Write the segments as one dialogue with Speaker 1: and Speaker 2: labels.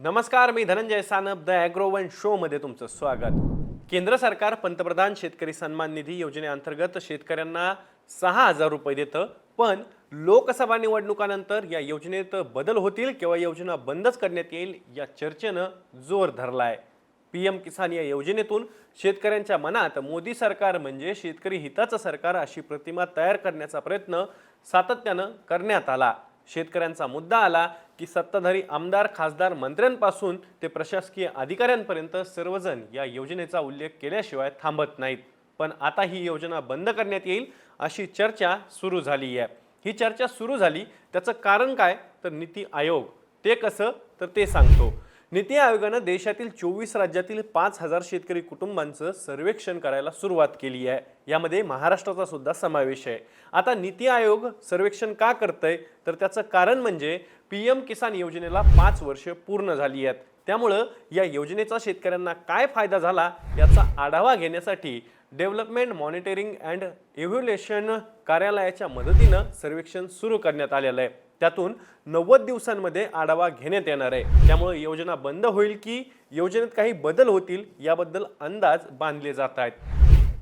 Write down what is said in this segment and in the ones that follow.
Speaker 1: नमस्कार मी धनंजय सानप द ॲग्रोवन शोमध्ये तुमचं स्वागत. केंद्र सरकार पंतप्रधान शेतकरी सन्मान निधी योजनेअंतर्गत शेतकऱ्यांना सहा हजार रुपये देतं पण लोकसभा निवडणुकानंतर या योजनेत बदल होतील किंवा योजना बंदच करण्यात येईल या चर्चेनं जोर धरला आहे पी एम किसान या योजनेतून शेतकऱ्यांच्या मनात मोदी सरकार म्हणजे शेतकरी हिताचं सरकार अशी प्रतिमा तयार करण्याचा प्रयत्न सातत्यानं करण्यात आला. शेतकऱ्यांचा मुद्दा आला की सत्ताधारी आमदार खासदार मंत्र्यांपासून ते प्रशासकीय अधिकाऱ्यांपर्यंत सर्वजण या योजनेचा उल्लेख केल्याशिवाय थांबत नाहीत. पण आता ही योजना बंद करण्यात येईल अशी चर्चा सुरू झाली आहे ही चर्चा सुरू झाली त्याचं कारण काय? तर नीती आयोग. ते कसं? तर ते सांगतो. नीती आयोगानं देशातील चोवीस राज्यातील पाच हजार शेतकरी कुटुंबांचं सर्वेक्षण करायला सुरुवात केली आहे. यामध्ये महाराष्ट्राचा सुद्धा समावेश आहे. आता नीती आयोग सर्वेक्षण का करतंय? तर त्याचं कारण म्हणजे पी एम किसान योजनेला पाच वर्ष पूर्ण झाली आहेत. त्यामुळं या योजनेचा शेतकऱ्यांना काय फायदा झाला याचा आढावा घेण्यासाठी डेव्हलपमेंट मॉनिटरिंग अँड एव्ह्युलेशन कार्यालयाच्या मदतीनं सर्वेक्षण सुरू करण्यात आलेलं आहे. त्यातून नव्वद दिवसांमध्ये आढावा घेण्यात येणार आहे. त्यामुळे योजना बंद होईल की योजनेत काही बदल होतील याबद्दल अंदाज बांधले जात आहेत.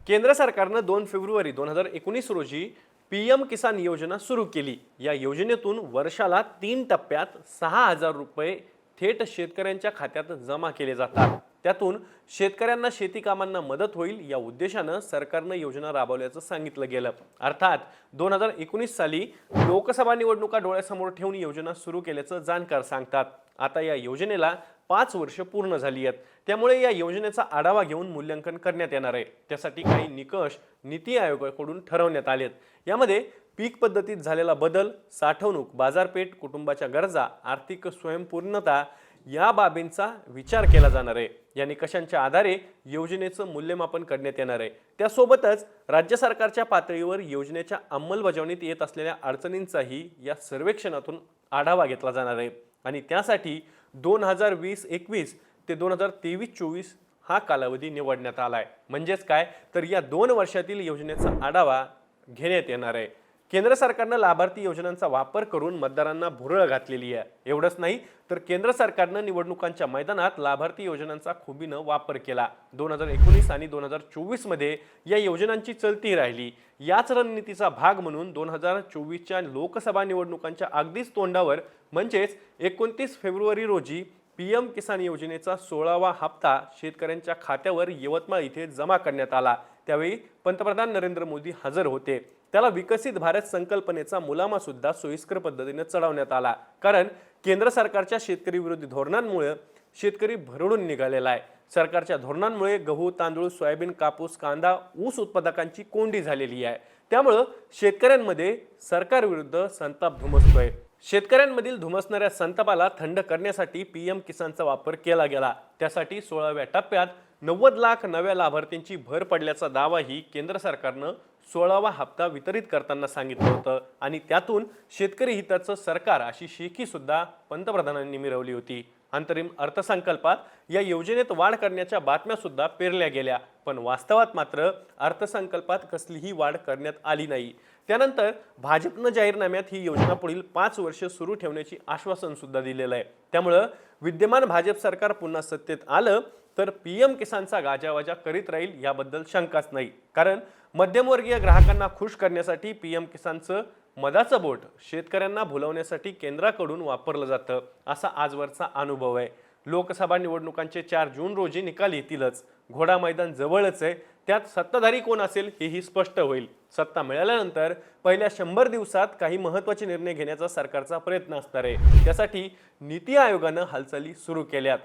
Speaker 1: केंद्र सरकारनं दोन फेब्रुवारी दोन हजार एकोणीस रोजी पी एम किसान योजना सुरू केली. या योजनेतून वर्षाला तीन टप्प्यात सहा हजार रुपये थेट शेतकऱ्यांच्या खात्यात जमा केले जातात. त्यातून शेतकऱ्यांना शेती कामांना मदत होईल या उद्देशानं सरकारनं योजना राबवल्याचं सांगितलं गेलं. अर्थात दोन हजार एकोणीस साली लोकसभा निवडणुका डोळ्यासमोर ठेवून योजना सुरू केल्याचं जाणकार सांगतात. आता या योजनेला पाच वर्ष पूर्ण झाली आहेत. त्यामुळे या योजनेचा आढावा घेऊन मूल्यांकन करण्यात येणार आहे. त्यासाठी काही निकष नीती आयोगाकडून ठरवण्यात आलेत. यामध्ये पीक पद्धतीत झालेला बदल साठवणूक बाजारपेठ कुटुंबाच्या गरजा आर्थिक स्वयंपूर्णता या बाबींचा विचार केला जाणार आहे. या निकषांच्या आधारे योजनेचं मूल्यमापन करण्यात येणार आहे. त्यासोबतच राज्य सरकारच्या पातळीवर योजनेच्या अंमलबजावणीत येत असलेल्या अडचणींचाही या सर्वेक्षणातून आढावा घेतला जाणार आहे. आणि त्यासाठी दोन हजार वीस एकवीस ते दोन हजार तेवीस चोवीस हा कालावधी निवडण्यात आला आहे म्हणजेच काय? तर या दोन वर्षातील योजनेचा आढावा घेण्यात येणार आहे. केंद्र सरकारनं लाभार्थी योजनांचा वापर करून मतदारांना भुरळ घातलेली आहे. एवढंच नाही तर केंद्र सरकारनं निवडणुकांच्या मैदानात लाभार्थी योजनांचा खुबीनं वापर केला. दोन हजार एकोणीस आणि दोन हजार चोवीसमध्ये या योजनांची चलती राहिली. याच रणनीतीचा भाग म्हणून दोन हजार चोवीसच्या लोकसभा निवडणुकांच्या अगदीच तोंडावर म्हणजेच एकोणतीस फेब्रुवारी रोजी पी एम किसान योजनेचा सोळावा हप्ता शेतकऱ्यांच्या खात्यावर यवतमाळ इथे जमा करण्यात आला. त्यावेळी पंतप्रधान नरेंद्र मोदी हजर होते. त्याला विकसित भारत संकल्पनेचा मुलामा सुद्धा सोयीस्कर पद्धतीने चढवण्यात आला. कारण केंद्र सरकारच्या शेतकरी विरोधी धोरणांमुळे शेतकरी भरडून निघालेला आहे. सरकारच्या धोरणांमुळे गहू तांदूळ सोयाबीन कापूस कांदा ऊस उत्पादकांची कोंडी झालेली आहे. त्यामुळं शेतकऱ्यांमध्ये सरकारविरुद्ध संताप धुमसतोय. शेतकऱ्यांमधील धुमसणाऱ्या संतापाला थंड करण्यासाठी पी एम किसानचा वापर केला गेला. त्यासाठी सोळाव्या टप्प्यात नव्वद लाख नव्या लाभार्थींची भर पडल्याचा दावाही केंद्र सरकारनं सोळावा हप्ता वितरित करताना सांगितलं होतं. आणि त्यातून शेतकरी हिताचं सरकार अशी शेखीसुद्धा पंतप्रधानांनी मिरवली होती. अंतरिम अर्थसंकल्पात या योजनेत वाढ करण्याच्या बातम्यासुद्धा पेरल्या गेल्या. पण वास्तवात मात्र अर्थसंकल्पात कसलीही वाढ करण्यात आली नाही. त्यानंतर भाजपनं जाहीरनाम्यात ही योजना पुढील पाच वर्ष सुरू ठेवण्याची आश्वासनसुद्धा दिलेलं आहे. त्यामुळं विद्यमान भाजप सरकार पुन्हा सत्तेत आलं तर पी एम किसानचा गाजावाजा करीत राहील याबद्दल शंकाच नाही. कारण मध्यमवर्गीय ग्राहकांना खुश करण्यासाठी पी एम किसानचं मधाचं बोट शेतकऱ्यांना भुलवण्यासाठी केंद्राकडून वापरलं जातं असा आजवरचा अनुभव आहे. लोकसभा निवडणुकांचे चार जून रोजी निकाल येतीलच. घोडा मैदान जवळच आहे. त्यात सत्ताधारी कोण असेल हेही स्पष्ट होईल. सत्ता मिळाल्यानंतर पहिल्या शंभर दिवसात काही महत्त्वाचे निर्णय घेण्याचा सरकारचा प्रयत्न असणार आहे. त्यासाठी नीती आयोगानं हालचाली सुरू केल्यात.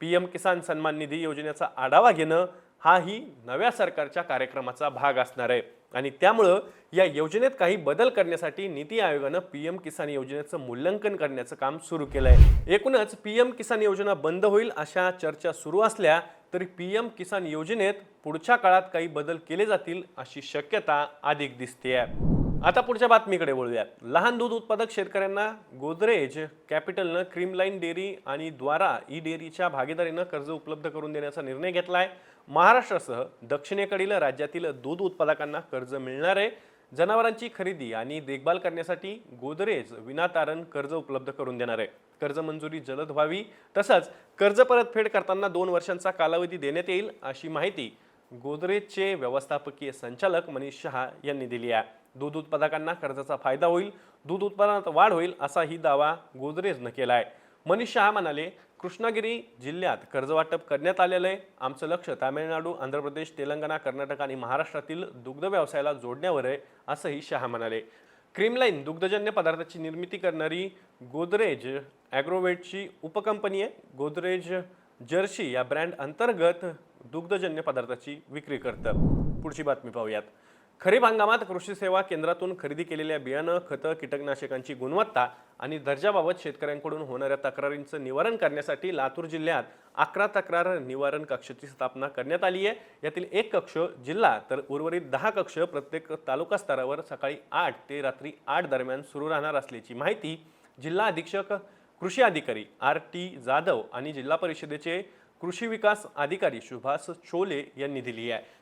Speaker 1: पी एम किसान सन्मान निधी योजनेचा आढावा घेणं हाही नव्या सरकारच्या कार्यक्रमाचा भाग असणार आहे. आणि त्यामुळं या योजनेत काही बदल करण्यासाठी नीती आयोगानं पी एम किसान योजनेचं मूल्यांकन करण्याचं काम सुरू केलं आहे एकूणच पी एम किसान योजना बंद होईल अशा चर्चा सुरू असल्या तरी पी एम किसान योजनेत पुढच्या काळात काही बदल केले जातील अशी शक्यता अधिक दिसते आहे आता पुढच्या बातमीकडे वळूयात. लहान दूध उत्पादक शेतकऱ्यांना गोदरेज कॅपिटलनं क्रीमलाईन डेअरी आणि द्वारा ई डेअरीच्या भागीदारीनं कर्ज उपलब्ध करून देण्याचा निर्णय घेतला आहे महाराष्ट्रासह दक्षिणेकडील राज्यातील दूध उत्पादकांना कर्ज मिळणार आहे. जनावरांची खरेदी आणि देखभाल करण्यासाठी गोदरेज विनातारण कर्ज उपलब्ध करून देणार आहे. कर्ज मंजुरी जलद व्हावी तसंच कर्ज परतफेड करताना दोन वर्षांचा कालावधी देण्यात येईल अशी माहिती गोदरेजचे व्यवस्थापकीय संचालक मनीष शहा यांनी दिली आहे. दूध उत्पादकांना कर्जाचा फायदा होईल दूध उत्पादनात वाढ होईल असाही दावा गोदरेजनं केला आहे मनीष शहा म्हणाले कृष्णागिरी जिल्ह्यात कर्जवाटप करण्यात आलेलं आहे. आमचं लक्ष तामिळनाडू आंध्र प्रदेश तेलंगणा कर्नाटक आणि महाराष्ट्रातील दुग्ध व्यवसायाला जोडण्यावर आहे असंही शहा म्हणाले. क्रीमलाईन दुग्धजन्य पदार्थाची निर्मिती करणारी गोदरेज ॲग्रोवेटची उपकंपनी आहे. गोदरेज जर्सी या ब्रँड अंतर्गत दुग्धजन्य पदार्थाची विक्री करतं. पुढची बातमी पाहूयात. खरीप हंगामात कृषी सेवा केंद्रातून खरेदी केलेल्या बियाणं खतं कीटकनाशकांची गुणवत्ता आणि दर्जाबाबत शेतकऱ्यांकडून होणाऱ्या तक्रारींचं निवारण करण्यासाठी लातूर जिल्ह्यात अकरा तक्रार निवारण कक्षाची स्थापना करण्यात आली आहे. यातील एक कक्ष जिल्हा तर उर्वरित दहा कक्ष प्रत्येक तालुका स्तरावर सकाळी आठ ते रात्री आठ दरम्यान सुरू राहणार असल्याची माहिती जिल्हा अधीक्षक कृषी अधिकारी आर टी जाधव आणि जिल्हा परिषदेचे कृषी विकास अधिकारी सुभाष चोले यांनी दिली आहे.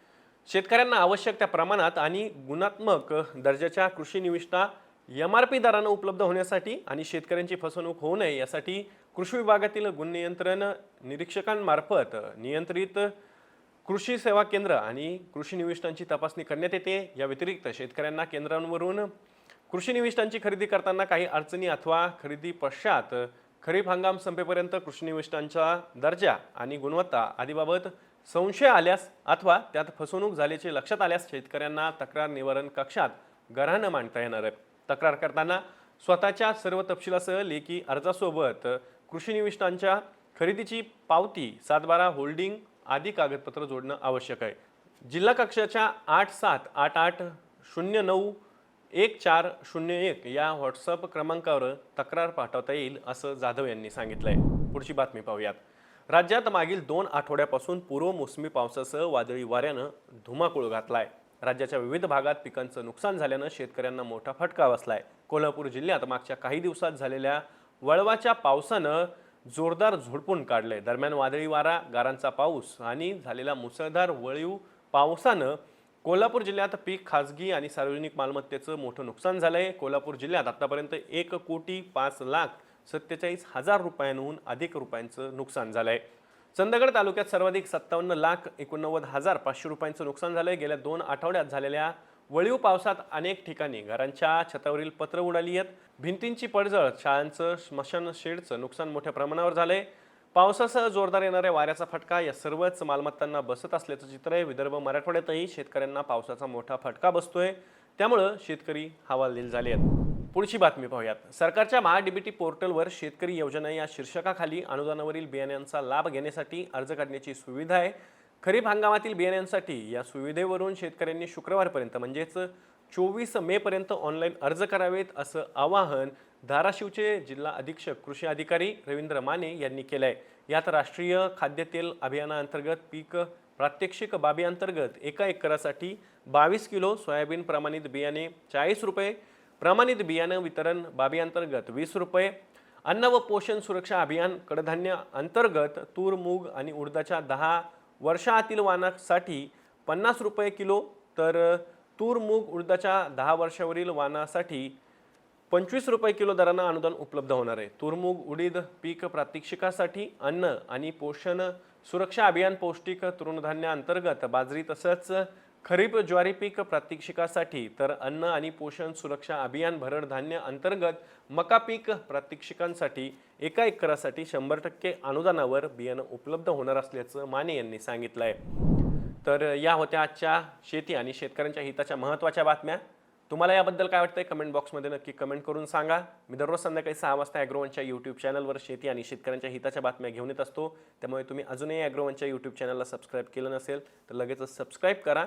Speaker 1: शेतकऱ्यांना आवश्यक त्या प्रमाणात आणि गुणात्मक दर्जाच्या कृषी निविष्ठा एम आर पी दरानं उपलब्ध होण्यासाठी आणि शेतकऱ्यांची फसवणूक होऊ नये यासाठी कृषी विभागातील गुण नियंत्रण निरीक्षकांमार्फत नियंत्रित कृषी सेवा केंद्र आणि कृषी निविष्ठांची तपासणी करण्यात येते. या व्यतिरिक्त शेतकऱ्यांना केंद्रांवरून कृषी निविष्ठांची खरेदी करताना काही अडचणी अथवा खरेदी पश्चात खरीप हंगाम संपेपर्यंत कृषी निविष्ठांचा दर्जा आणि गुणवत्ता आदीबाबत संशय आल्यास अथवा त्यात फसवणूक झाल्याचे लक्षात आल्यास शेतकऱ्यांना तक्रार निवारण कक्षात घरानं मांडता येणार आहे तक्रार करताना स्वतःच्या सर्व तपशिलासह लेखी अर्जासोबत कृषी निविष्ठांच्या खरेदीची पावती सातबारा होल्डिंग आदी कागदपत्र जोडणं आवश्यक आहे. जिल्हा कक्षाच्या आठ सात आठ आठ शून्य नऊ एक चार शून्य एक या व्हॉट्सअप क्रमांकावर तक्रार पाठवता येईल असं जाधव यांनी सांगितलं आहे पुढची बातमी पाहूयात. राज्यात मागील दोन आठवड्यापासून पूर्व मोसमी पावसासह वादळी वाऱ्यानं धुमाकूळ घातला आहे राज्याच्या विविध भागात पिकांचं नुकसान झाल्यानं शेतकऱ्यांना मोठा फटका बसलाय. कोल्हापूर जिल्ह्यात मागच्या काही दिवसात झालेल्या वळवाच्या पावसानं जोरदार झोडपून काढलंय. दरम्यान वादळी वारा गारांचा पाऊस आणि झालेला मुसळधार वळीव पावसानं कोल्हापूर जिल्ह्यात पीक खाजगी आणि सार्वजनिक मालमत्तेचं मोठं नुकसान झालंय. कोल्हापूर जिल्ह्यात आतापर्यंत एक कोटी पाच लाख सत्तेचाळीस हजार रुपयांहून अधिक रुपयांचं नुकसान झालं आहे चंदगड तालुक्यात सर्वाधिक सत्तावन्न लाख एकोणनव्वद हजार पाचशे रुपयांचं नुकसान झालं आहे गेल्या दोन आठवड्यात झालेल्या वळीव पावसात अनेक ठिकाणी घरांच्या छतावरील पत्र उडाली आहेत. भिंतींची पडझड शाळांचं स्मशान शेडचं नुकसान मोठ्या प्रमाणावर झालंय. पावसासह जोरदार येणाऱ्या वाऱ्याचा फटका या सर्वच मालमत्तांना बसत असल्याचं चित्र आहे. विदर्भ मराठवाड्यातही शेतकऱ्यांना पावसाचा मोठा फटका बसतोय. त्यामुळं शेतकरी हवालदिल झाले आहेत. पुढची बातमी पाहूयात. सरकारच्या महाडीबीटी पोर्टलवर शेतकरी योजना या शीर्षकाखाली अनुदानावरील बियाण्यांचा लाभ घेण्यासाठी अर्ज करण्याची सुविधा आहे. खरीप हंगामातील बियाण्यांसाठी या सुविधेवरून शेतकऱ्यांनी शुक्रवारपर्यंत म्हणजेच चोवीस मेपर्यंत ऑनलाईन अर्ज करावेत असं आवाहन धाराशिवचे जिल्हा अधीक्षक कृषी अधिकारी रवींद्र माने यांनी केलं आहे यात राष्ट्रीय खाद्यतेल अभियानाअंतर्गत पीक प्रात्यक्षिक बाबीअंतर्गत एका एकरासाठी बावीस किलो सोयाबीन प्रमाणित बियाणे चाळीस रुपये प्रमाणित बियाणं वितरण बाबीअंतर्गत वीस रुपये. अन्न व पोषण सुरक्षा अभियान कडधान्य अंतर्गत तूर मूग आणि उडदाच्या दहा वर्षातील वाणासाठी पन्नास रुपये किलो तर तूर मूग उडदाच्या दहा वर्षावरील वाणासाठी पंचवीस रुपये किलो दरानं अनुदान उपलब्ध होणार आहे. तुरमूग उडीद पीक प्रात्यक्षिकासाठी अन्न आणि पोषण सुरक्षा अभियान पौष्टिक तृणधान्याअंतर्गत बाजरी तसंच खरीप ज्वारी पीक प्रात्यक्षिकासाठी तर अन्न आणि पोषण सुरक्षा अभियान भरड धान्य अंतर्गत मका पीक प्रात्यक्षिकांसाठी एका एकरासाठी शंभर टक्के अनुदानावर बियाणं उपलब्ध होणार असल्याचं माने यांनी सांगितलं आहे तर या होत्या आजच्या शेती आणि शेतकऱ्यांच्या हिताच्या महत्त्वाच्या बातम्या. तुम्हाला याबद्दल काय वाटतंय कमेंट बॉक्समध्ये नक्की कमेंट करून सांगा. मी दररोज संध्याकाळी सहा वाजता ॲग्रोवनच्या यूट्यूब चॅनलवर शेती आणि शेतकऱ्यांच्या हिताच्या बातम्या घेऊन येत असतो. त्यामुळे तुम्ही अजूनही ॲग्रोवनच्या यूट्यूब चॅनलला सबस्क्राईब केलं नसेल तर लगेचच सबस्क्राईब करा.